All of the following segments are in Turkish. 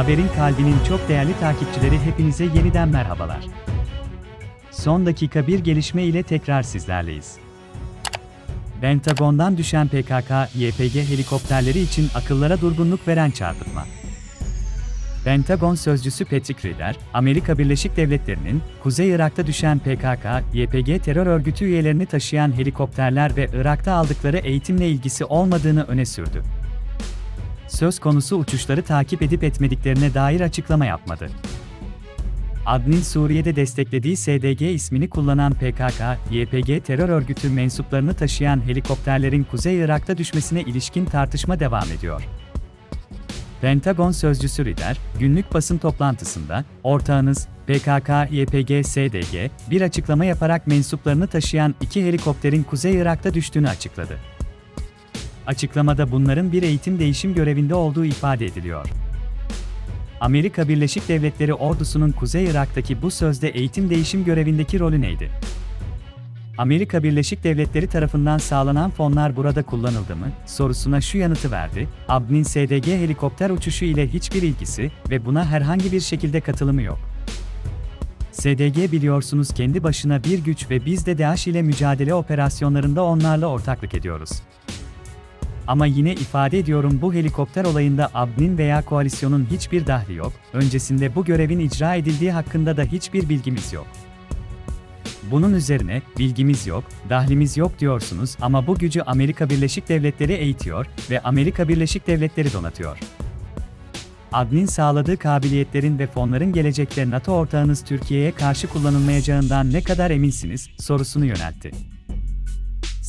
Haberin kalbinin çok değerli takipçileri hepinize yeniden merhabalar. Son dakika bir gelişme ile tekrar sizlerleyiz. Pentagon'dan düşen PKK-YPG helikopterleri için akıllara durgunluk veren çarpıtma. Pentagon sözcüsü Patrick Ryder, Amerika Birleşik Devletleri'nin Kuzey Irak'ta düşen PKK-YPG terör örgütü üyelerini taşıyan helikopterler ve Irak'ta aldıkları eğitimle ilgisi olmadığını öne sürdü. Söz konusu uçuşları takip edip etmediklerine dair açıklama yapmadı. Adnin Suriye'de desteklediği SDG ismini kullanan PKK-YPG terör örgütü mensuplarını taşıyan helikopterlerin Kuzey Irak'ta düşmesine ilişkin tartışma devam ediyor. Pentagon sözcüsü Rider, günlük basın toplantısında, ortağınız PKK-YPG-SDG, bir açıklama yaparak mensuplarını taşıyan iki helikopterin Kuzey Irak'ta düştüğünü açıkladı. Açıklamada bunların bir eğitim değişim görevinde olduğu ifade ediliyor. Amerika Birleşik Devletleri ordusunun Kuzey Irak'taki bu sözde eğitim değişim görevindeki rolü neydi? Amerika Birleşik Devletleri tarafından sağlanan fonlar burada kullanıldı mı? sorusuna şu yanıtı verdi. ABD'nin SDG helikopter uçuşu ile hiçbir ilgisi ve buna herhangi bir şekilde katılımı yok. SDG biliyorsunuz kendi başına bir güç ve biz de DAEŞ ile mücadele operasyonlarında onlarla ortaklık ediyoruz. Ama yine ifade ediyorum bu helikopter olayında ABD'nin veya koalisyonun hiçbir dahli yok, öncesinde bu görevin icra edildiği hakkında da hiçbir bilgimiz yok. Bunun üzerine, bilgimiz yok, dahlimiz yok diyorsunuz ama bu gücü Amerika Birleşik Devletleri eğitiyor ve Amerika Birleşik Devletleri donatıyor. Adnin sağladığı kabiliyetlerin ve fonların gelecekte NATO ortağınız Türkiye'ye karşı kullanılmayacağından ne kadar eminsiniz sorusunu yöneltti.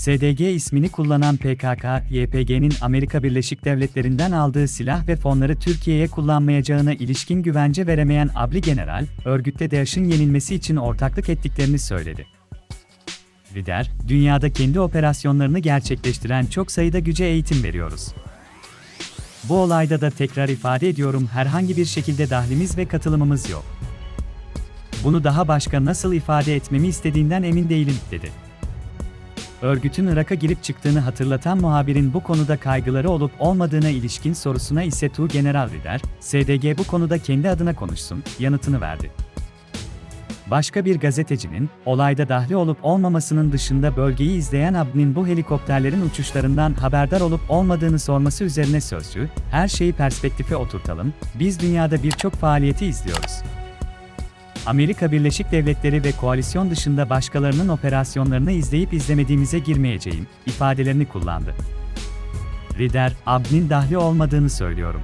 SDG ismini kullanan PKK, YPG'nin Amerika Birleşik Devletleri'nden aldığı silah ve fonları Türkiye'ye kullanmayacağına ilişkin güvence veremeyen Abli General, örgütte DAEŞ'in yenilmesi için ortaklık ettiklerini söyledi. Lider, dünyada kendi operasyonlarını gerçekleştiren çok sayıda güce eğitim veriyoruz. Bu olayda da tekrar ifade ediyorum herhangi bir şekilde dahlimiz ve katılımımız yok. Bunu daha başka nasıl ifade etmemi istediğinden emin değilim, dedi. Örgütün Irak'a girip çıktığını hatırlatan muhabirin bu konuda kaygıları olup olmadığına ilişkin sorusuna ise Tu General Rider, SDG bu konuda kendi adına konuşsun, yanıtını verdi. Başka bir gazetecinin, olayda dahli olup olmamasının dışında bölgeyi izleyen Abd'nin bu helikopterlerin uçuşlarından haberdar olup olmadığını sorması üzerine sözcü, her şeyi perspektife oturtalım, biz dünyada birçok faaliyeti izliyoruz. Amerika Birleşik Devletleri ve koalisyon dışında başkalarının operasyonlarını izleyip izlemediğimize girmeyeceğim, ifadelerini kullandı. Rider, Abd'nin dahli olmadığını söylüyorum.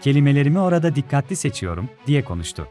Kelimelerimi orada dikkatli seçiyorum, diye konuştu.